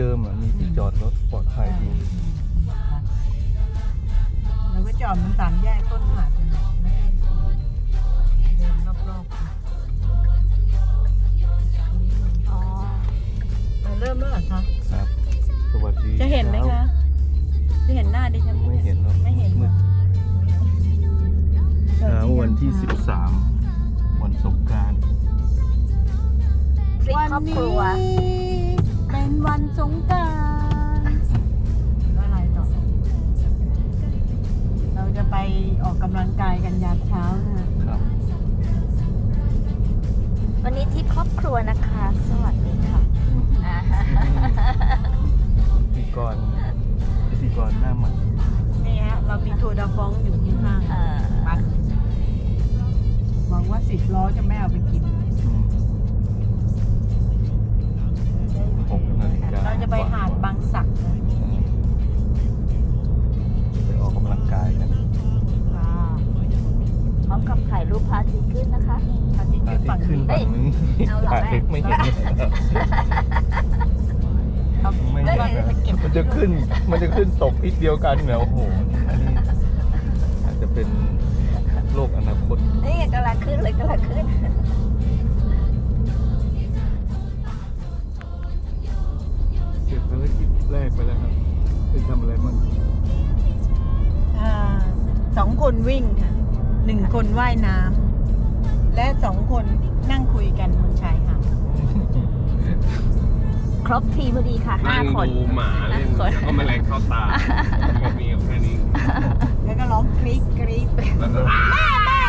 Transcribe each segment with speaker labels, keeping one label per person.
Speaker 1: ดิมอะมีที่จอดรถปลอดภัยดี
Speaker 2: แล้วก็จอดมันสามแยกต้นหาดเลยนะเดินรอบๆ
Speaker 3: อ๋อ
Speaker 2: เราเริ่มแล้วเหรอคะ
Speaker 1: ครับ สวัสดี
Speaker 3: จะเห็นไหมคะ จะเห็นหน้าดิฉัน
Speaker 1: ไม่เห็นหรอก
Speaker 3: ไม่เห็น
Speaker 1: มืดเช้าวันที่ 13 วันสงกราร
Speaker 3: ทริปครอบครัวเป็น วันสงกราร
Speaker 2: แล้วอะไรต่อ เราจะไปออกกำลังกายกันยามเช้านะครับ
Speaker 3: วันนี้ทริปครอบครัวนะคะ ขึ้น
Speaker 1: มันจะขึ้นตกทิศเดียวกันเหรอโอ้โหอันนี้อาจจะเป็นโลกอนาคต
Speaker 3: นี่กำลังขึ้นเลยกำลังขึ้น
Speaker 1: เสร็จภารกิจแรกไปแล้วครับไปทำอะไรมั่ง
Speaker 2: อ่าสองคนวิ่งค่ะหนึ่งคนว่ายน้ำและสองคนนั่งคุยกันบนชายหาด
Speaker 3: ค รบทีมพอดีค่ะห้า
Speaker 4: นั่ง
Speaker 3: คน
Speaker 4: ดูหมาเล่น
Speaker 3: ห้าคน
Speaker 4: แล้วก็แมลงเข้าตาก็มีแค่นี้
Speaker 2: แล้วก็ร้องกรี๊ดกรี๊ด
Speaker 4: แล้วก็
Speaker 2: แม่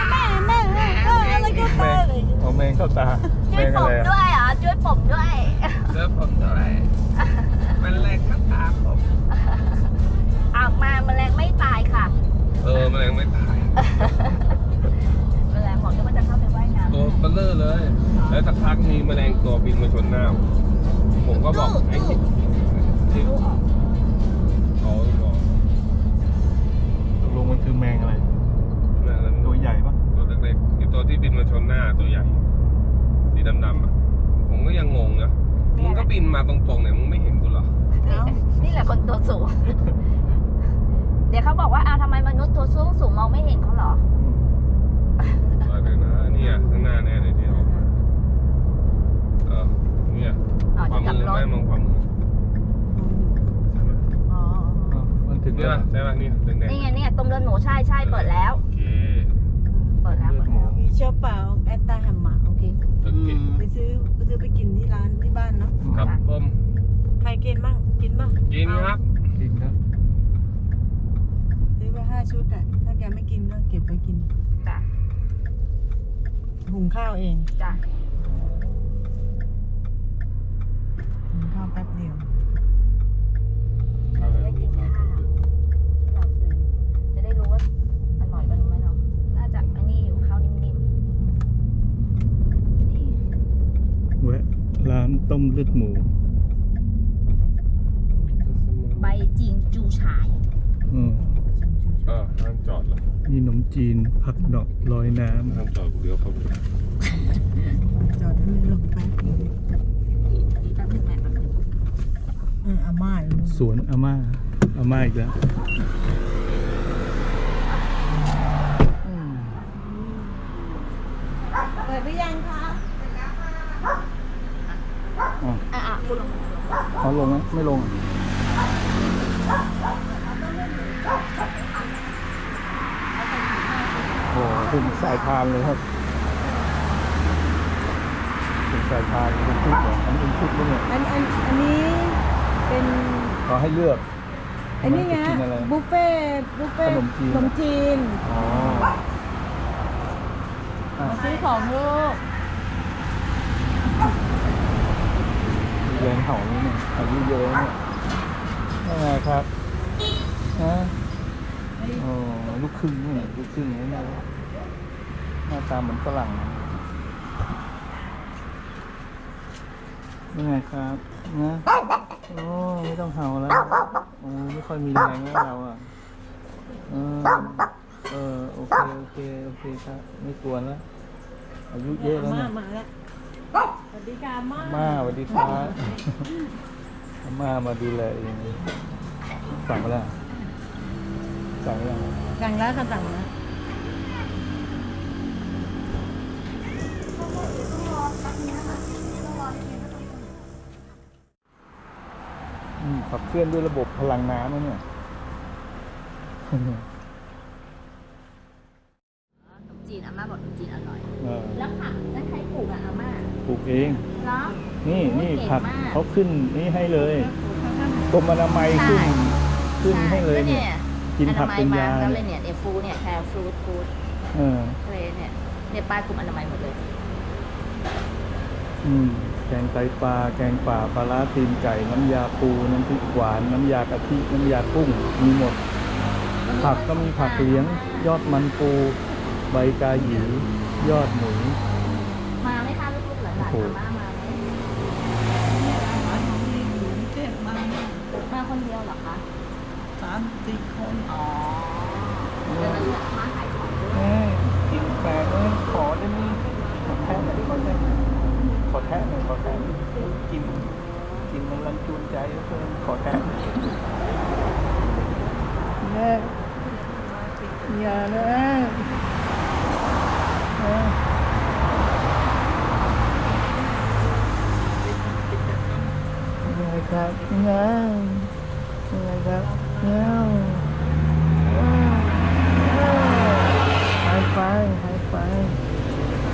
Speaker 2: แม่แม่เอออะไรก็
Speaker 1: แม
Speaker 2: ตางเลย
Speaker 1: เอาแมงเข้าตาแม
Speaker 3: ช่วย
Speaker 1: ง
Speaker 3: ผ
Speaker 1: อะไร
Speaker 3: ม
Speaker 1: อะ
Speaker 3: ด้วยเหรอช่วยผมด้วย
Speaker 4: เริ่มผมเท่าไหร่แมลงเข้าตาผม
Speaker 3: ออกมาแมลงไม่ตายค่ะ
Speaker 4: เออแมลงไม่ตาย
Speaker 3: แมลงบอกว่าจะเข้าไปว่ายน้ำ
Speaker 4: ตัวเบลเลอร์เลย แล้วสักพักมีแมลงตัวบินมาชนหน้า ผมผมก็บอกไอ้ที่ที่ เปิด
Speaker 3: แล้ว
Speaker 4: โอเค
Speaker 3: เปิดแล้วเปิดแล้ว
Speaker 2: มีเชื้อเปล่าแอตตาแฮมมาโอเค
Speaker 4: โอเค
Speaker 2: ไปซื้อไปซื้อไปกินที่ร้านที่บ้านเนาะ
Speaker 4: ครับผม
Speaker 2: ใครกินบ้าง กินบ้าง
Speaker 4: กินครับ
Speaker 1: กินครับ
Speaker 2: ซื้อไปห้าชุดอะถ้าแกไม่กินก็เก็บไปกิน
Speaker 3: จ้ะ
Speaker 2: หุงข้าวเอง
Speaker 3: จ้ะ
Speaker 2: หุงข้าวแป๊บเดียว
Speaker 3: เราจะได้กินข้าวที่เราซื้อจะได้รู้ว่าอร่อยกันไหมเนาะ น่าจะอันนี้อยู่ข้าวนิ่มๆ นี่
Speaker 1: แวะร้านต้ มเลือดหมู
Speaker 3: ใบจีนจูฉาย
Speaker 1: อืม
Speaker 4: เออห้ามจอดเหรอ
Speaker 1: มีขนมจีนผักดอกลอยน้
Speaker 4: ห้ามจอดกูเลี้ยวเข้าไป
Speaker 2: จอดให้มันลงไป
Speaker 3: แป๊บนึงแม่แป๊บนึง
Speaker 2: เอออาม่าอยู่ำ
Speaker 1: สวนอาม่าอาม่าอีกแล้ว
Speaker 2: เปิดหรือยังคะ
Speaker 1: อ๋อ
Speaker 3: อะอะคุณลงมา
Speaker 1: เอาลงไหมไม่ลงโอ้โหถึงสายพานเลยครับถึงสายพานเป็นชุดเหรออันนี้เป็นชุดปะเนี่ย
Speaker 2: อันอันอันนี้เป็น
Speaker 1: เขาให้เลือก
Speaker 2: อันนี้ไง
Speaker 1: จะกินอะไร
Speaker 2: บุฟเฟ่ต์บุฟเฟ่ต์
Speaker 1: ขนมจีน
Speaker 2: ขนมจีน
Speaker 1: อ๋ออะ
Speaker 2: มาซื้อของลูก
Speaker 1: แรงเห่านี่เนี่ยอายุเยอะเนี่ยยังไงครับฮะโอ้ลูกครึ่งนี่ลูกครึ่งนี่เนี่ยหน้าตาเหมือนฝรั่งนะยังไงครับนะโอ้ไม่ต้องเห่าแล้วโอ้ไม่ค่อยมีแรงแล้วเราอะเออเออโอเคโอเคโอเคครับไม่กลัวแล้วอายุเยอะแล้ว
Speaker 2: มา
Speaker 1: นะ
Speaker 2: มาแล้ววัสดีค่ะมา
Speaker 1: มาสวัสดีครับอาม่ามาดูแลเองสั่งมาแล้วสั่งมาแล้ว
Speaker 2: สั่งแล้วก็สั่งแล้ว
Speaker 1: อืมขับเคลื่อนด้วยระบบพลังน้ำนะเนี่ย
Speaker 3: ขนมจีนอาม่าบอกขนมจีนอร่อย
Speaker 1: เออ
Speaker 3: แล้วผักแล้วใครปลูกอะอาม่า
Speaker 1: ป ลูกเอง
Speaker 3: เหรอ
Speaker 1: นี่นี่
Speaker 3: เก่ง
Speaker 1: ผัก
Speaker 3: มาก
Speaker 1: เขาขึ้นนี่ให้เลยกรมอนามัยขึ้น
Speaker 3: ใช่
Speaker 1: ขึ้นให้เลย
Speaker 3: ก็
Speaker 1: เนี่ย กินผักเป็นยา
Speaker 3: อมัมแล้วเล
Speaker 1: เนี่ย
Speaker 3: ยเนี่ยเนี่ยฟูเนี่ยแคร์ฟรูทฟูด
Speaker 1: เออ
Speaker 3: เลยเนี่ย เนี่ยป้ายกลุ่มอนามัยหมดเลย
Speaker 1: อืมแกงไตปลา แกงป่า ปลาร้าตีนไก่ น้ำยาปู น้ำพริกหวาน น้ำยากะทิ น้ำยากุ้ง มีหมด ผักก็มีผักเลี้ยง ยอดมันปู ใบกาหยียอดหมู โอ้โห
Speaker 3: มาคนเดียวเหรอคะ
Speaker 2: สามสี่คน
Speaker 3: อ๋อเดินมาช่วยอาม่าขายของด้วย
Speaker 1: แม่กินแปลกเลยขอได้ไหมขอแทะหน่อยขอแทะขอแทะหน่อยขอแทะกินกินมันรันจูนใจแล้วเกินขอแทะหน่อยแม่อย่านะ แม่ยังไงครับยังไงยังไงครับยังไฮไฟไฮไฟ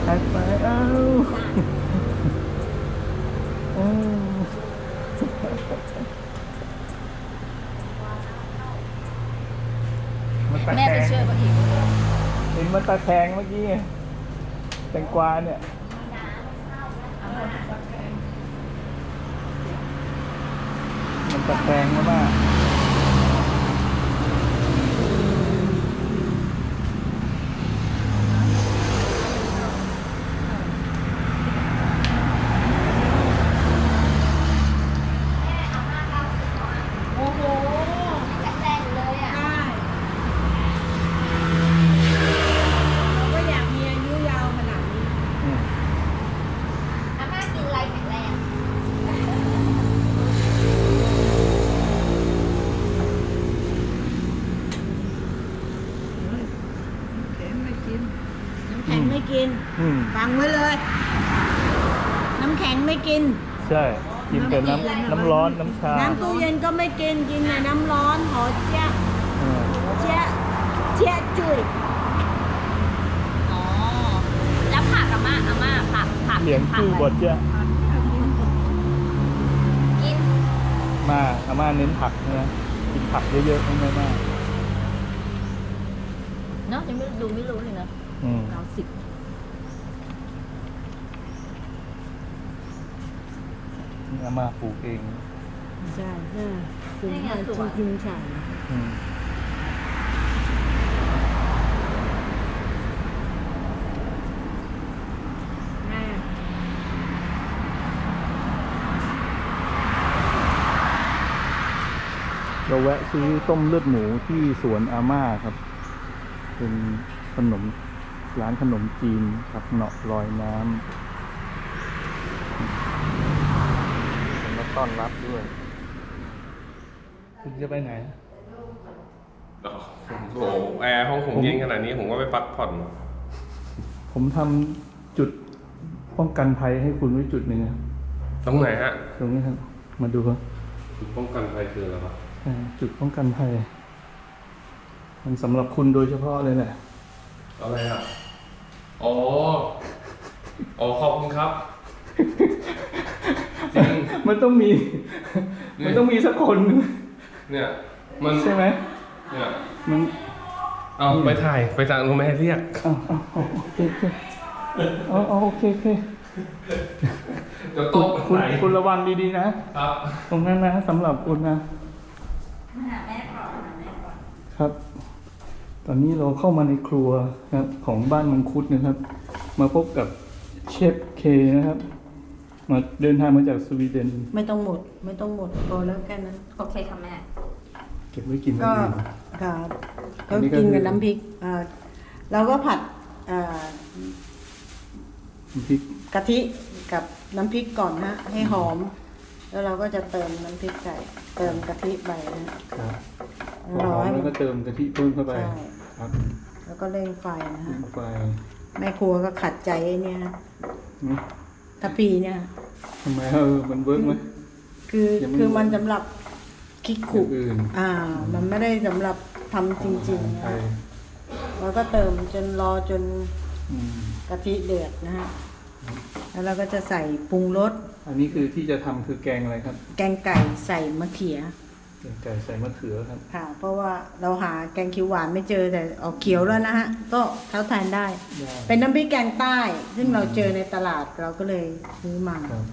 Speaker 1: ไฮไฟเอ้าเอ้ามันตะ
Speaker 3: แม่
Speaker 1: แค
Speaker 3: ไป
Speaker 1: ง
Speaker 3: ช่วยเขาอีก
Speaker 1: เห็นมันตะแคงเมื่อกี้ไงแตงกวาเนี่ย ตะแคงมากๆ
Speaker 2: โอ้โห
Speaker 3: แข็งแรงอยู่เลยอะ
Speaker 2: ใช่เราก็อยากมีอายุยาวขนาดนี้
Speaker 1: อืม
Speaker 3: อาม่ากินอะไรแข็งแรง
Speaker 2: น้ำแข็งไม่กิน น้ำแข็ง ไม่กิน
Speaker 1: อืม
Speaker 2: ฟังไว้เลย น้ำแข็งไม่กิน
Speaker 1: ใช่ กินแต่น้ำน้ำร้อนน้ำชา
Speaker 2: น้ำตู้เย็นก็ไม่กินกินแต่น้ำร้อนหอเจี๊ยะ
Speaker 1: เออ
Speaker 2: เจี๊ยะเจี๊ยะจุย
Speaker 3: อ๋อ แล้วผักอาม่าอาม่าผักผัก
Speaker 1: เหลียง
Speaker 3: ผั
Speaker 1: จื้อบดเจ้า
Speaker 3: กิน
Speaker 1: มาอาม่าเน้นผักนะกินผักเยอะๆไม่มาก
Speaker 3: เนาะยังไม่ดูไม่รู้เลยเนาะ
Speaker 1: อืม
Speaker 3: เก้าสิบ
Speaker 1: นี่อามาปลูกเอง
Speaker 2: ใช่ใช่คุณพ่อชื่อจุนฉ่าย
Speaker 1: อืมเราแวะซื้อต้มเลือดหมูที่สวนอาม่าครับ เป็นขนมร้านขนมจีนกับเนาะลอยน้ำเป็นมา ต้อนรับด้วย คุณจะไปไหน
Speaker 4: อ๋อโอ้โหแอร์ห้องผมเย็นขนาดนี้ผมก็ไปพักผ่อน
Speaker 1: ผมทำจุดป้องกันภัยให้คุณไว้จุดหนึ่งครับ
Speaker 4: ตรงไหนฮะ
Speaker 1: ตรงนี้ครับ มาดูครับ
Speaker 4: จุดป้องกันภัยคืออะไรครับ
Speaker 1: อ่าจุดป้องกันภัย มันสำหรับคุณโดยเฉพาะเลยแหละ
Speaker 4: อะไรอะอ๋ออ๋อขอบคุณครับ จริง
Speaker 1: มันต้องมี
Speaker 4: นี่
Speaker 1: มันต้องมีสักคนหนึ่ง
Speaker 4: เนี่ยมัน
Speaker 1: ใช่ไหม
Speaker 4: เนี่ย
Speaker 1: มัน
Speaker 4: เอาไปถ่ายไปจากโรงแรมเรียก
Speaker 1: เอาเอาเอาโอเคโอเคเอาเอาโอเคโอเค
Speaker 4: เดี๋ยว
Speaker 1: คุ
Speaker 4: โต๊ะ
Speaker 1: ณคุณ
Speaker 4: ไหน
Speaker 1: คุณระวังดีๆนะ
Speaker 4: ครับ
Speaker 1: ตรงนั้นนะสำหรับคุณนะ
Speaker 3: มาหาแม่ก่อนหาแม่ก่อน
Speaker 1: ครับ ตอนนี้เราเข้ามาในครัวนะครับของบ้านมังคุดนะครับ มาพบกับเชฟเคนะครับ มาเดินทางมาจากสวีเดน
Speaker 2: ไม่ต้องหมด ไม่ต้องหมดพอแล้วแค่นั้น
Speaker 3: โอเคค่ะแม่
Speaker 1: เก็บไว้กิน
Speaker 2: ก็
Speaker 1: วันอื่น
Speaker 2: ค่ะ
Speaker 1: อั
Speaker 2: ก็
Speaker 1: นนี้ก็
Speaker 2: กิน
Speaker 1: คือ
Speaker 2: กับน้ำพริกอ่าเราก็ผัดอ่า
Speaker 1: น้ำพริก
Speaker 2: กะทิกับน้ำพริกก่อนนะให้หอม แล้วเราก็จะเติมน้ำพริกใส่เติมกะทิไปนะครับ
Speaker 1: พอหอมแล้วก็เติมกะทิเพิ่มเข้าไป
Speaker 2: ใช่
Speaker 1: ครับ
Speaker 2: แล้วก็เร่งไฟนะฮะ
Speaker 1: ลงไป
Speaker 2: แม่ครัวก็ขัดใจไอ้เนี่ยฮะ
Speaker 1: อืม
Speaker 2: กะปิเนี่ย
Speaker 1: ทำไมเออมันเวิร์กไหม
Speaker 2: คือ
Speaker 1: ยังไม่
Speaker 2: คือมันสำหรับคิก
Speaker 1: อ
Speaker 2: คุ
Speaker 1: ย่างอื่น
Speaker 2: อ่า มันไม่ได้สำหรับทำจริงๆ
Speaker 1: ไป
Speaker 2: นะแล้วก็เติมจนรอจน
Speaker 1: อืม
Speaker 2: กะทิเดือดนะฮะแล้วเราก็จะใส่ปรุงรส
Speaker 1: อันนี้คือที่จะทำคือแกงอะไรครับ
Speaker 2: แกงไก่ใส่มะเขือ
Speaker 1: แกง ไก่ใส่มะเขือครับ
Speaker 2: ค่ะ เพราะว่าเราหาแกงเขียวหวานไม่เจอแต่ออกเขียวแล้วนะฮะ ก็เท้าทานได้
Speaker 1: ได้
Speaker 2: เป็นน้ำพริกแกงใต้ ซึ่งเราเจอในตลาดเราก็เลยซื้อมา
Speaker 1: ครับ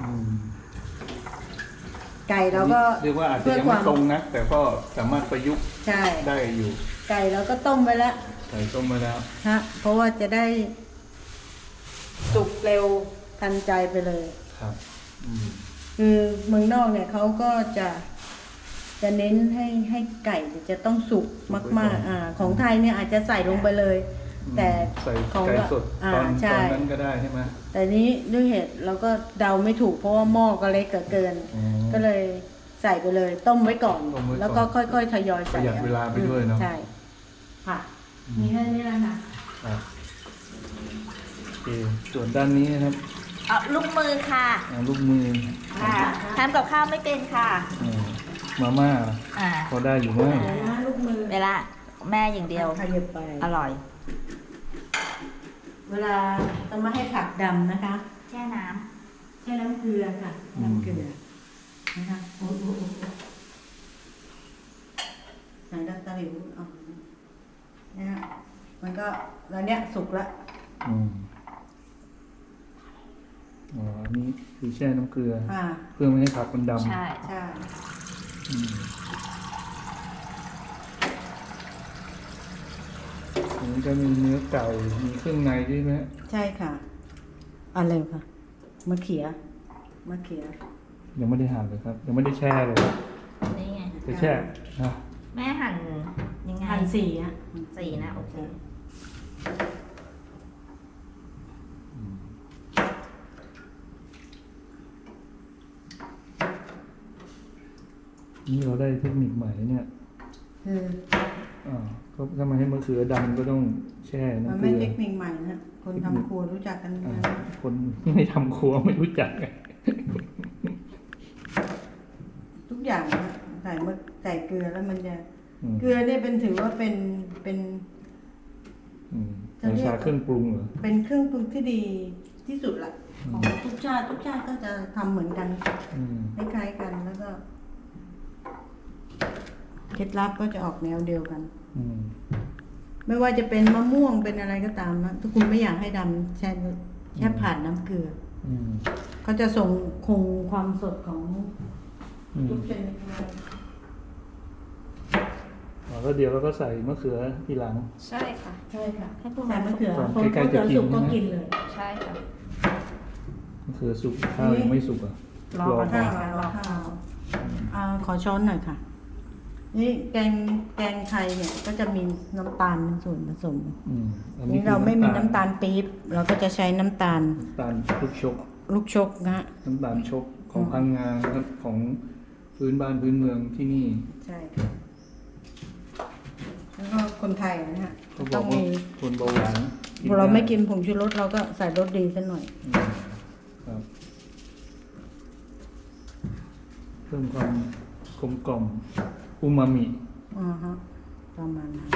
Speaker 1: อืม
Speaker 2: ไก่เราก็
Speaker 1: เรียกว่าอาจจะ
Speaker 2: เพื่อ
Speaker 1: ยัง
Speaker 2: ค
Speaker 1: ไม่
Speaker 2: วาม
Speaker 1: ตรงนะ แต่ก็สามารถประยุกต์
Speaker 2: ใช่
Speaker 1: ได้อยู่
Speaker 2: ไก่เราก็ต้มไว้แล้ว
Speaker 1: ใส่ต้มมาแล้ว
Speaker 2: ฮะ เพราะว่าจะได้ สุกเร็วทันใจไปเลย
Speaker 1: ครับ อืม
Speaker 2: คือเมืองนอกเนี่ยเขาก็จะจะเน้นให้ให้ไก่เนี่ยจะต้องสุกมาก ๆ อ่า ของไทยเนี่ยอาจจะใส่ลงไปเลย แต่
Speaker 1: ใส่
Speaker 2: ของ
Speaker 1: ไก่
Speaker 2: เรา
Speaker 1: สด
Speaker 2: อ่า
Speaker 1: ตอน
Speaker 2: ใช่
Speaker 1: ตอนนั้นก็ได้ใช่ไหม
Speaker 2: แต่นี้ด้วยเหตุเราก็เดาไม่ถูกเพราะว่าหม้อก็เล็กเกิน
Speaker 1: อืม
Speaker 2: ก็เลยใส่ไปเลย ต้มไว้ก่อน
Speaker 1: ต้มไว้ก่อน
Speaker 2: แล้วก็ค่อยๆทยอยใส่
Speaker 1: ประหยัดเวลาไปด้วยเนอะ
Speaker 2: ใช่ค่ะ มีแค่นี้แหละค่ะ
Speaker 1: ครับโอเคส่วนด้านนี้นะครับ
Speaker 3: เอาลูกมือค่ะ
Speaker 1: อ่าลูกมือ
Speaker 3: ค่ะทำกับข้าวไม่เป็นค่ะ
Speaker 1: อ่ามาม่า
Speaker 3: อ่า
Speaker 1: พอได้อยู่มั้ง
Speaker 2: เดี๋ยวนะลูกมือ
Speaker 3: เวลาแม่อย่างเดียว
Speaker 2: ขยับไป
Speaker 3: อร่อย
Speaker 2: เวลาจะมาให้ผักดำนะคะ
Speaker 3: แช่น้
Speaker 2: ใช้น้ำเกลือค่ะ น้ำเกลือนะคะโอ้โหใส่ดัตตะหลิวเอ๋อนะฮะมันก็แล้วเนี้ยสุกละ
Speaker 1: อืม อ๋ออันนี้คือแช่น้ำเกลือ
Speaker 2: อ่า
Speaker 1: เพื่อไม่ให้ผักมันดำำ
Speaker 3: ใช่
Speaker 2: ใช่
Speaker 1: อืมอันนี้ก็มีเนื้อไก่ มีเครื่องในด้วยไหม
Speaker 2: ใช่ค่ะอะไรค่ะมะเขือมะเขือ
Speaker 1: ยังไม่ได้หั่นเลยครับ ยังไม่ได้แช่เลย
Speaker 3: นี่ไง
Speaker 1: จะแช่นะ
Speaker 3: แม่หั่นยังไง
Speaker 2: หั่นสี่อะ
Speaker 3: สี่นะ โอเค
Speaker 1: นี่เราได้เทคนิคใหม่เนี่ย
Speaker 2: คือ
Speaker 1: อ่าก็ถ้ามาให้มะเขือดำก็ต้องแช่
Speaker 2: มัน
Speaker 1: น้ำเก
Speaker 2: ไม่
Speaker 1: ลือ
Speaker 2: เทคนิคใหม่นะคนทำครัวรู้จักกัน
Speaker 1: อ่า
Speaker 2: นะ
Speaker 1: คนไม่ทำครัวไม่รู้จักไง
Speaker 2: ทุกอย่างนะใส่มะใส่เกลือแล้วมันจะ
Speaker 1: อืม
Speaker 2: เกลือเนี่ยเป็นถือว่าเป็นเป็น
Speaker 1: อืม
Speaker 2: จะเรียก
Speaker 1: ราชาเครื่องปรุงเหรอ
Speaker 2: เป็นเครื่องปรุงที่ดีที่สุดละ
Speaker 1: อืม
Speaker 2: ของทุกชาติทุกชาติก็จะทำเหมือนกัน
Speaker 1: อืม
Speaker 2: คล้ายๆกันแล้วก็ เคล็ดลับก็จะออกแนวเดียวกัน
Speaker 1: อืม
Speaker 2: ไม่ว่าจะเป็นมะม่วงเป็นอะไรก็ตามนะถ้าคุณไม่อยากให้ดำแช่แค่ผ่านน้ำเกลือ
Speaker 1: อืม
Speaker 2: ก็จะส่งคงความสดของ
Speaker 1: อืม
Speaker 2: ทุกชนิดเลย
Speaker 1: อ๋อแล้วเดี๋ยวเราก็ใส่มะเขือทีหลัง
Speaker 3: ใช่ค่ะ
Speaker 2: ใช่ค่ะ
Speaker 3: ให้พวก
Speaker 2: ใส่
Speaker 3: มัน
Speaker 2: มะเขือ
Speaker 1: ก่อน
Speaker 2: พอ
Speaker 1: ใกล้
Speaker 2: มะ
Speaker 1: ๆ
Speaker 2: เขื
Speaker 1: จะ
Speaker 2: อ
Speaker 1: กิน
Speaker 2: สุกก็
Speaker 1: ใช่ไหม
Speaker 2: กินเลย
Speaker 3: ใช่ค่ะ
Speaker 1: มะเขือสุกข้าวยังไม่สุกอะ
Speaker 3: รอก่อน
Speaker 1: ก่
Speaker 2: ข้า
Speaker 1: อน
Speaker 2: วรอข้าวอ่าขอช้อนหน่อยค่ะ นี่แกงแกงไทยเนี่ยก็จะมีน้ำตาลเป็นส่วนผสม
Speaker 1: อืมอัน
Speaker 2: นี่
Speaker 1: คือ
Speaker 2: เราไม่มีน้ำตาลปี๊บเราก็จะใช้น้ำตาล
Speaker 1: น้ำตาลลูกชก
Speaker 2: ลูกชกนะฮะ
Speaker 1: น้ำตาลชกของพังงาครับของพื้นบ้านพื้นเมืองที่นี่
Speaker 2: ใช่ค่ะแล้วก็คนไทยนะฮะ
Speaker 1: เขาบ
Speaker 2: ต้
Speaker 1: อ
Speaker 2: อกง
Speaker 1: ว่า
Speaker 2: มี
Speaker 1: คนเบาหวาน
Speaker 2: พอเราไม่
Speaker 1: ด้
Speaker 2: กินผงชูรสเราก็ใส่รสดีสักหน่อย
Speaker 1: อืมครับเพิ่มความกลมกล่อม อูมามิ
Speaker 2: อ่าฮะประมาณนั้น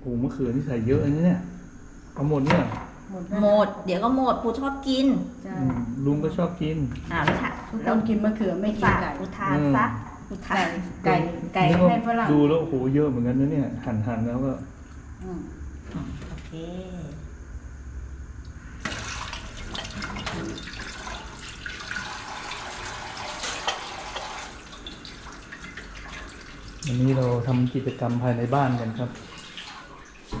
Speaker 1: โอ้มะเขือนี่ใส่เยอะนะเนี่ยเอาหมดเนี่ย
Speaker 2: หมดแล้ว
Speaker 3: หมด เดี๋ยวก็หมดปูชอบกิน
Speaker 2: ใช่
Speaker 1: อืมลุงก็ชอบกิน
Speaker 3: อ่าแล้วค่ะ
Speaker 2: ทุกคนกินมะเขือไม่กิน
Speaker 3: ฝาก
Speaker 2: ไก่
Speaker 3: อุทานซะอุทา
Speaker 2: ไก่
Speaker 3: น
Speaker 2: ไก่ไก่
Speaker 1: นี่ก็
Speaker 2: ให้ฝรั่ง
Speaker 1: ดูแล้วโอ้โหเยอะเหมือนกันนะเนี่ย หั่นหั่นแล้วก็
Speaker 2: อืม
Speaker 3: อืมโอเค
Speaker 1: วันนี้เราทำกิจกรรมภายในบ้านกันครับ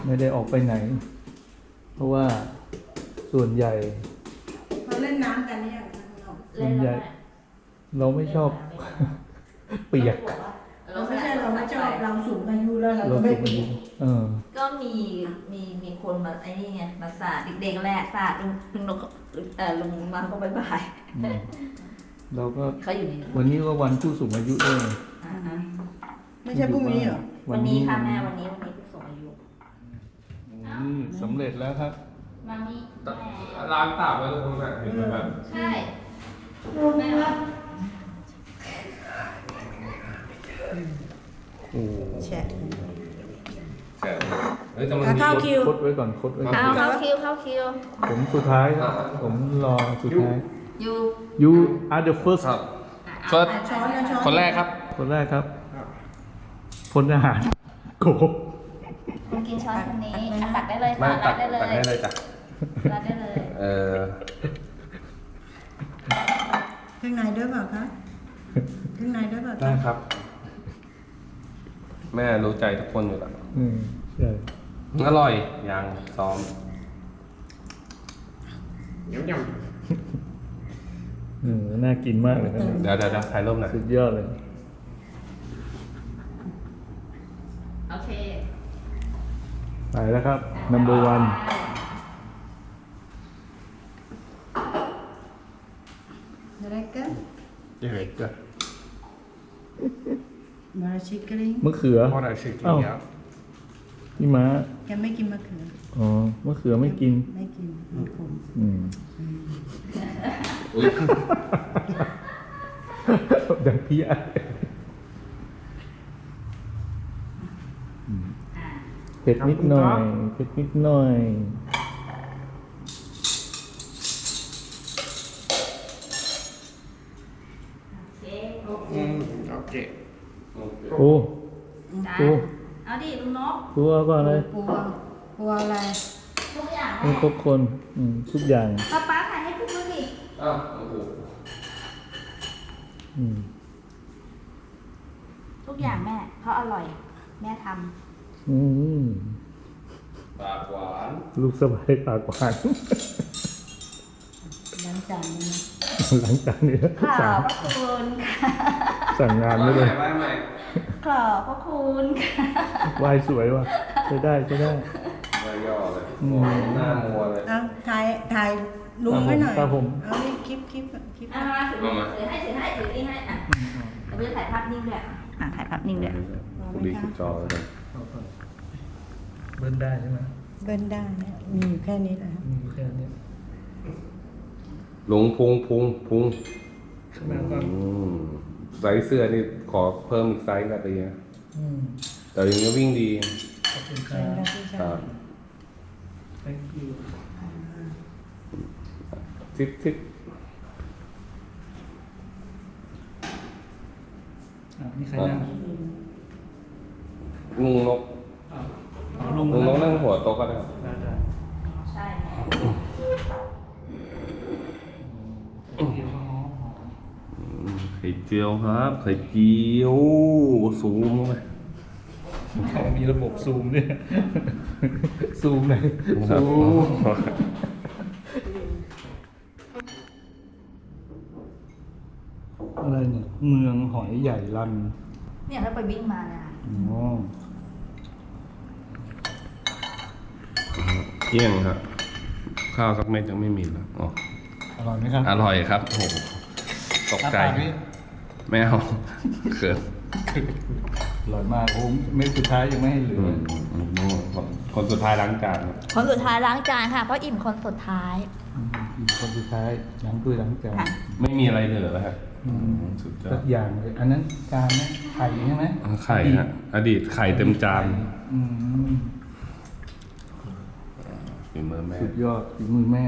Speaker 1: ไม่ได้ออกไปไหน เพราะว่าส่วนใหญ่
Speaker 2: เขาเล่นน้ำกันเนี่ยข้างนอก
Speaker 1: ส่วนใหญ่ เราไม่ชอบ เปียก
Speaker 2: เราไม่ใช่เราไม่ชอบเราสูงอายุแล้วเรา
Speaker 1: เรา
Speaker 2: ก็ไม่
Speaker 1: สูงอา
Speaker 2: เปี
Speaker 1: ยุ
Speaker 2: ยก
Speaker 1: เออ
Speaker 3: ก็มีมีมีคนมาไอ้นี่ไงมาสาดเด็กๆแหละสาดลุงลุงนกเออลุงมาก็บายบาย
Speaker 1: อืมเราก็
Speaker 3: เขาอยู่นี่
Speaker 1: วันนี้ก็วันผู้สูงอายุด้วย
Speaker 3: อ่าฮะ
Speaker 2: ไม่ใช่พรุ่งนี้เหรอ
Speaker 3: วันนี้ค่ะแม่วันนี้วันนี้ผู้สูงอายุ
Speaker 1: นี่สำเร็จแล้วครับ
Speaker 3: มันนี่แม่
Speaker 4: ล้างตากไว้ตรงนู้นน่ะเห็นไหมแบบ
Speaker 3: ใช่แม่ว่า
Speaker 1: โอ้
Speaker 2: แฉะ
Speaker 4: แฉะเฮ้ยแต่มัน
Speaker 2: อะ
Speaker 4: มี
Speaker 2: เข้าคิว
Speaker 1: คดไว้ก่อนคดไว้ก่อน
Speaker 3: เอาเข้าคิวเข้าคิว
Speaker 1: ผมสุดท้ายครับ ผมรอสุดท้าย
Speaker 3: อยู่
Speaker 1: you are the first
Speaker 4: ครับ
Speaker 3: อะ
Speaker 4: เฟิร์ส
Speaker 2: ช้อนนะช้อน
Speaker 4: คนแรกครับ
Speaker 1: คนแรกครับ พลทหารโก
Speaker 3: คุณกินช้อนคนนี้อะตักได้เลย
Speaker 4: มา
Speaker 3: ค่ะ
Speaker 4: ตั
Speaker 3: รั
Speaker 4: ก
Speaker 3: ดได้เลย
Speaker 4: ตักให้เลยจ้ะ
Speaker 3: รัดได้เลย
Speaker 4: เออ
Speaker 2: ข้างในด้วยเปล่าคะข้างในด้วยเปล่า
Speaker 4: ได้
Speaker 2: คะ
Speaker 4: ครับ แม่รู้ใจทุกคนอยู่แล้ว
Speaker 1: อืมใช่
Speaker 4: อร่อยยังซ้อม
Speaker 1: อืมน่ากินมากเลยครับ
Speaker 4: เดี๋ยวเดี๋ยวเดี๋ยวถ่ายรูปหน่อย
Speaker 1: สุดยอดเลย
Speaker 3: โอเค
Speaker 1: ไปแล้วครับ number one
Speaker 2: อะไรกัน
Speaker 4: เดี๋ยวเดี๋ยว
Speaker 2: มาราชิกริง
Speaker 1: มะเขือ
Speaker 4: พอได้ชิค
Speaker 1: เอ้า
Speaker 4: กี้พาย
Speaker 1: พี่ม้า
Speaker 2: แกไม่กินมะเขือ
Speaker 1: อ๋อมะเขือไม่กิน
Speaker 2: ไม่กินมันขม
Speaker 1: อืม
Speaker 4: อุ้ย
Speaker 1: ดังพี่ไอ
Speaker 3: อ่า
Speaker 1: เผ็ดนิดหน่อย เผ็ดนิดหน่อย
Speaker 3: โอเค
Speaker 4: โอเค
Speaker 1: โอ้
Speaker 3: จ้า
Speaker 1: โอ้
Speaker 3: เอาดิลุงนก
Speaker 1: กูเอาก่อนเลย
Speaker 2: ปัวปัวอะไร
Speaker 3: ทุกอย่าง
Speaker 1: ให้ครบคนอืมทุกอย่าง
Speaker 3: ป้าป้าถ่ายให้พวกมึงดิ
Speaker 4: อ้าวโอ้โห
Speaker 1: อืม
Speaker 3: ทุกอย่างแม่เพราะอร่อย แม่ท
Speaker 1: อืม
Speaker 4: ปากหวาน
Speaker 1: ลูกสะใภ้ปากหวาน
Speaker 2: ล้างจานนะ
Speaker 1: หลังจากนี้ำ
Speaker 3: ขอ
Speaker 1: สั่ง
Speaker 3: บพระคุณค่ะ
Speaker 1: สั่งงานไม่เลย
Speaker 4: ไม่ไม่
Speaker 3: ขอบพระคุณค่ะ
Speaker 1: วายสวยว่ะใช้ได้ใช้ได้
Speaker 4: ไม่ย่อเลย
Speaker 1: อืม
Speaker 4: หน้ามัวเลย
Speaker 2: เอาถ่ายถ่ายลุงไว้หน่อย
Speaker 1: ครับผม
Speaker 2: เอานี่คลิปคลิปคลิป
Speaker 3: อะมาถือถือให้ถือให้ถือนี่ให้อะเราจะถ่ายภาพนิ่งด้วยอะถ่ายภาพนิ่งด้วย
Speaker 4: คุณดีคุณจอเลย
Speaker 1: เบิ้ลได้ใช่ไหม
Speaker 2: เบิ้ลได้นะมีอยู่แค่นี้แหละครับ
Speaker 1: มีแค่นี้
Speaker 4: ลุงพุงพุงพุง
Speaker 1: ใช่ไหมครับ
Speaker 4: อืมไซส์เสื้อนี่ขอเพิ่มอีกไซส์กันไปอะ
Speaker 1: อืม
Speaker 4: แต่ยังนี้วิ่งดี
Speaker 1: ขอบคุณค
Speaker 2: เชิ
Speaker 1: รั
Speaker 2: ญ
Speaker 1: บ
Speaker 2: ค่ะพี่ชา
Speaker 4: ครั
Speaker 2: ย
Speaker 4: บ
Speaker 1: thank you
Speaker 4: ทิปทิป
Speaker 1: อะนี่ใครนั่ง
Speaker 4: ลุงนก
Speaker 1: อ๋อลุง
Speaker 4: ลุงนกนั่งหัวโต๊ะก็ได้ครับ
Speaker 1: ได้ได้
Speaker 3: ใช่
Speaker 1: อืมหอม
Speaker 4: อืมไข่เจียวครับ ไข่เจียวสูงเลย
Speaker 1: ๆมีระบบซูมด้วยซูมเลยซูมอะไรเนี่ยเมืองหอยใหญ่ลัน
Speaker 3: เนี่ยเราไปวิ่งมาเนี่ย
Speaker 1: อ๋อ
Speaker 4: เที่ยงครับ ข้าวสักเม็ดยังไม่มีแล้วอ๋อ
Speaker 1: อร่อยไหมครับ
Speaker 4: อร่อยครับโอ้ตกใจ ไม่เอาเขิน
Speaker 1: อร่อยมากโอ้เม็ดสุดท้ายยังไม่ให้เหลือ
Speaker 4: อืมอืมคนสุดท้ายล้างจานครับ
Speaker 3: คนสุดท้ายล้างจานค่ะ เพราะอิ่มคนสุดท้าย
Speaker 1: อืมอีกคนสุดท้ายล้างถ้วยล้างจาน
Speaker 3: ค่ะ
Speaker 4: ไม่มีอะไรเหลือแล้วฮะ
Speaker 1: อืม
Speaker 4: สุดยอ
Speaker 1: สั
Speaker 4: ด
Speaker 1: กอย่างเลยอันนั้นจานนะไข่ใช่ไหม
Speaker 4: ไข่ฮะอดีตไข่เต็มจาน
Speaker 1: อืม
Speaker 4: ฝีมือแม่
Speaker 1: สุดยอดฝีมือแม่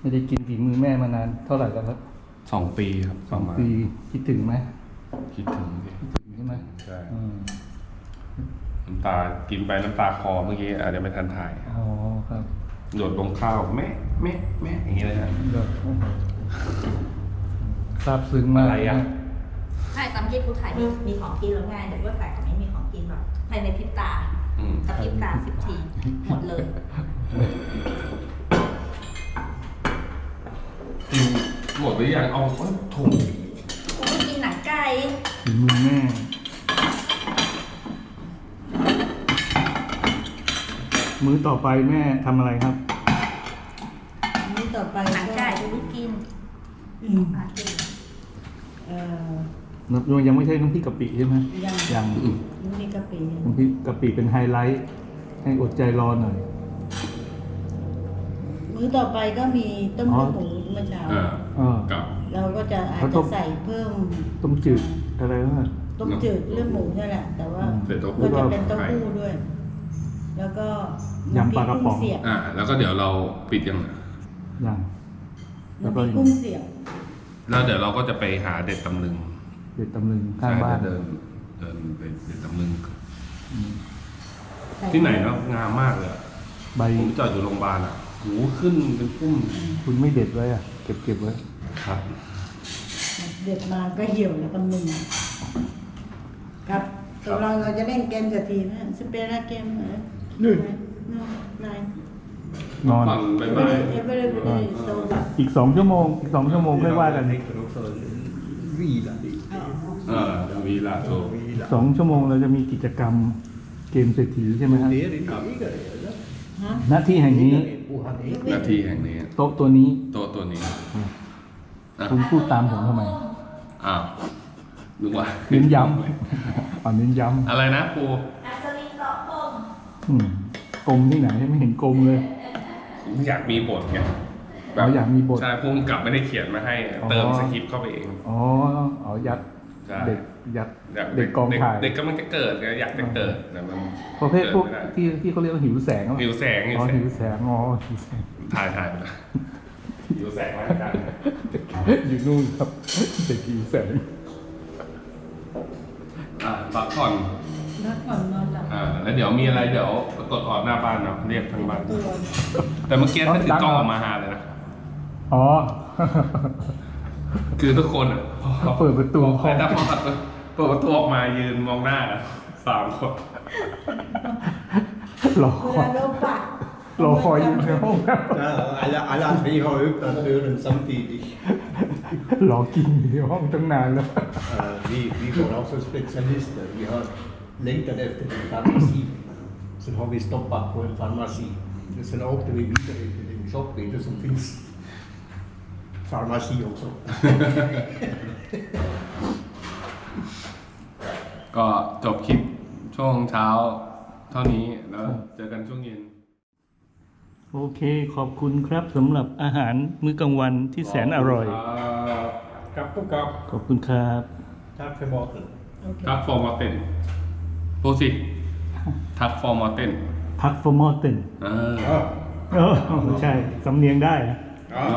Speaker 1: ไม่ได้กินฝีมือแม่มานานเท่าไหร่แล้วครับ
Speaker 4: สองปีครับ
Speaker 1: สอง
Speaker 4: ประมาณ
Speaker 1: ปีคิดถึงไหม
Speaker 4: คิดถึงดิ
Speaker 1: คิดถึงใช่ไหม
Speaker 4: ใช่
Speaker 1: อืม
Speaker 4: น้ำตากินไปน้ำตาคอเมื่อกี้อาจจะไม่ทันถ่าย
Speaker 1: อ๋อครับ
Speaker 4: โดดลงข้าวแม่แม่แม่อย่างนี้เลยฮะ
Speaker 1: เลิศโอ้โหซาบซึ้งมาก
Speaker 4: อะไรอะ
Speaker 3: ใช่ตามที่ผู้ถ่ายมีมีของกินแล้วไงแต่ว่าถ่ายของไม่มีของกินแบบภายในพริบตา
Speaker 4: อืม
Speaker 3: กับพริบตาสิบทีหมดเลย
Speaker 4: กิน หมดหรือยังเอาเอ้ยถุง
Speaker 3: กูไม่กินหนังไก่
Speaker 1: ฝีมือแม่มื้อต่อไปแม่ทำอะไรครับ
Speaker 2: นี่ต่อไป
Speaker 3: หลัง
Speaker 2: ก็
Speaker 3: จากที่กิน
Speaker 2: อืม
Speaker 3: ปาร์ตี้
Speaker 2: เอ่อ
Speaker 1: น้ำยังไม่ใช่น้ำพริกกะปิใช่ไหม
Speaker 2: ยัง
Speaker 1: ยัง
Speaker 2: นี่มีกะปิ
Speaker 1: น้ำพริกกะปิเป็นไฮไลท์ ให้อดใจรอหน่อย
Speaker 2: มื้อต่อไปก็มีต้ม
Speaker 1: อ๋อ
Speaker 2: เลือดหมูเมื่อเช้า
Speaker 4: อ่า
Speaker 1: เออ
Speaker 4: กับ
Speaker 2: เราก็จะอาจ
Speaker 1: เขาต้
Speaker 2: จะ
Speaker 1: ม
Speaker 2: ใส่เพิ่ม
Speaker 1: ต้มจืดอะไรวะ
Speaker 2: ต้มจืดเลือดหมูนี่แหละ แต่ว่า
Speaker 1: อืม
Speaker 4: เสร็จเต้าหู้
Speaker 2: ก็จะเป็นเต้าหู้ด้วย แล้วก็
Speaker 1: ยำปลากระป๋อง
Speaker 2: น้ำพกุ้เสียบ
Speaker 4: อ่า แล้วก็เดี๋ยวเราปิดยังไง
Speaker 1: ยัง แล้ว
Speaker 2: น้ำพ
Speaker 1: ก็
Speaker 2: ริกกุ้งเสียบ
Speaker 4: แล้วเดี๋ยวเราก็จะไปหาเด็ดตำลึง
Speaker 1: เด็ดตำลึงข้าง
Speaker 4: ใช่
Speaker 1: บ้าน
Speaker 4: จะเดินเดินไปเด็ดตำลึง
Speaker 1: อืม
Speaker 4: ที่ไหนเนาะงามมากเลยอะ
Speaker 1: ใบ
Speaker 4: ผมจอดอยู่โรงพยาบาลอะหูขึ้นเป็นพุ่ม
Speaker 1: คุณไม่เด็ดไว้อะเก็บเก็บไว้
Speaker 4: ครับ
Speaker 2: เด็ดมาก็เหี่ยวแล้วก็มึนครับตกลงเราจะเล่นเกมสักทีนะสเปร่าเกมเหรอ
Speaker 1: นี่
Speaker 2: นอนนาย
Speaker 1: นอน
Speaker 4: ก่อนบ๊าย
Speaker 2: ไม่
Speaker 4: บา
Speaker 2: ได้
Speaker 4: ย
Speaker 2: เอเวอร์ไม่ได้โซบั
Speaker 1: อีกสองชั่วโมง อีกสองชั่วโมงค่อยว่ากัน
Speaker 5: vila.
Speaker 4: เออวีลาโต
Speaker 1: สองชั่วโมงเราจะมีกิจกรรมเกมเศรษฐีใช่ไหมครับ
Speaker 5: Det är det ligger det eller?
Speaker 2: ฮะ
Speaker 1: หน้าที่แห่งนี้
Speaker 5: Och han är
Speaker 4: หน้าที่แห่งนี้
Speaker 1: โต๊ะตัวนี้
Speaker 4: โต๊ะตัวนี้อ่ะ
Speaker 1: คุณพูดตามผมทำไม
Speaker 4: อ้าวนึกว่า
Speaker 1: เน้นย้ำ อ่าเน้นย้
Speaker 4: อะไรนะครู
Speaker 3: อัศวินเกาะกลมำ
Speaker 1: อืมกลมที่ไหนไม่เห็นกลมเลย
Speaker 4: อยากมีบทไง
Speaker 1: เราอยากมีบท
Speaker 4: ใช่พุ่งกลับไม่ได้เขียนมาให้
Speaker 1: อ๋อ
Speaker 4: เติมสคริปต์เข้าไปเอง
Speaker 1: อ๋อเอายัด
Speaker 4: ใช่
Speaker 1: เด็กยัด
Speaker 4: อยาก
Speaker 1: เด็กกองถ่าย
Speaker 4: เด็กก็มันจะเกิดไงอยากจะเกิดแต่มัน
Speaker 1: ประเภทพวก
Speaker 4: กิดไม่ได้
Speaker 1: ที่ที่เขาเรียกว่าหิวแสง
Speaker 4: หิวแสงหิว
Speaker 1: อ๋อ
Speaker 4: แสง
Speaker 1: หิวแสงอ๋อหิวแสง
Speaker 4: ถ่ายถ่ายไปแล้ว หิวแสงแล้วกัน
Speaker 1: อยู่นู่นครับเด็กหิวแสง
Speaker 4: อะพักผ่อน
Speaker 2: นักผ่อนนอนหลับ
Speaker 4: อ่าแล้วเดี๋ยวมีอะไรเดี๋ยวกดออดหน้าบ้านเนาะเรียกทางบ้าน
Speaker 2: ตัว
Speaker 4: แต่เมื่อกี้ถ้าถือกล้องออกมาหาเลยนะ
Speaker 1: อ๋อ
Speaker 4: คือทุกคนอะ
Speaker 1: เปิดประตู
Speaker 4: พอแต่พอเปิดประตูออกมายืนมองหน้ากันสามคน
Speaker 1: รอ
Speaker 2: เว
Speaker 1: คอ
Speaker 2: ลายโดนปะ
Speaker 1: รอคอยอยู่ในห้องแล้ว
Speaker 5: Ja, alla, alla tre har öppnat dörren samtidigt.
Speaker 1: รอกินอยู่ในห้องตั้งนานแล้ว
Speaker 5: Eh, vi, vi har också specialister. Vi har längtat efter en farmaci. Sen har vi stoppat på en farmaci. Sen åkte vi vidare till en shopping där som finns farmaci också.
Speaker 4: ก็จบคลิปช่วงเช้าเท่านี้แล้วเจอกันช่วงเย็น
Speaker 1: โอเคขอบคุณครับสำหรับอาหารมื้อกลางวันที่แสนอร่อย
Speaker 4: ครับทุกครับ
Speaker 1: ขอบคุณครับ
Speaker 5: Tack för maten.
Speaker 2: โอเค
Speaker 4: ทักฟอร์มอเตนพูดสิทักฟอร์มอเตน
Speaker 1: พักฟอร์มอเตน
Speaker 4: อ่า
Speaker 1: เออไม่ใช่ สำเนียงได้นะ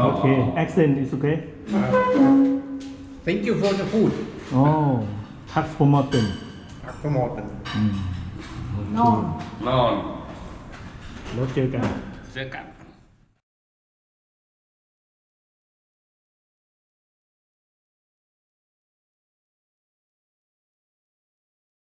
Speaker 1: โอเค accent is okay
Speaker 5: Thank you for the food.
Speaker 1: โอ้พักฟอร์มอเตน
Speaker 5: Tack för maten.
Speaker 1: อืม
Speaker 2: นอน
Speaker 4: นอน
Speaker 1: แล้วเจอกัน
Speaker 4: เจอกัน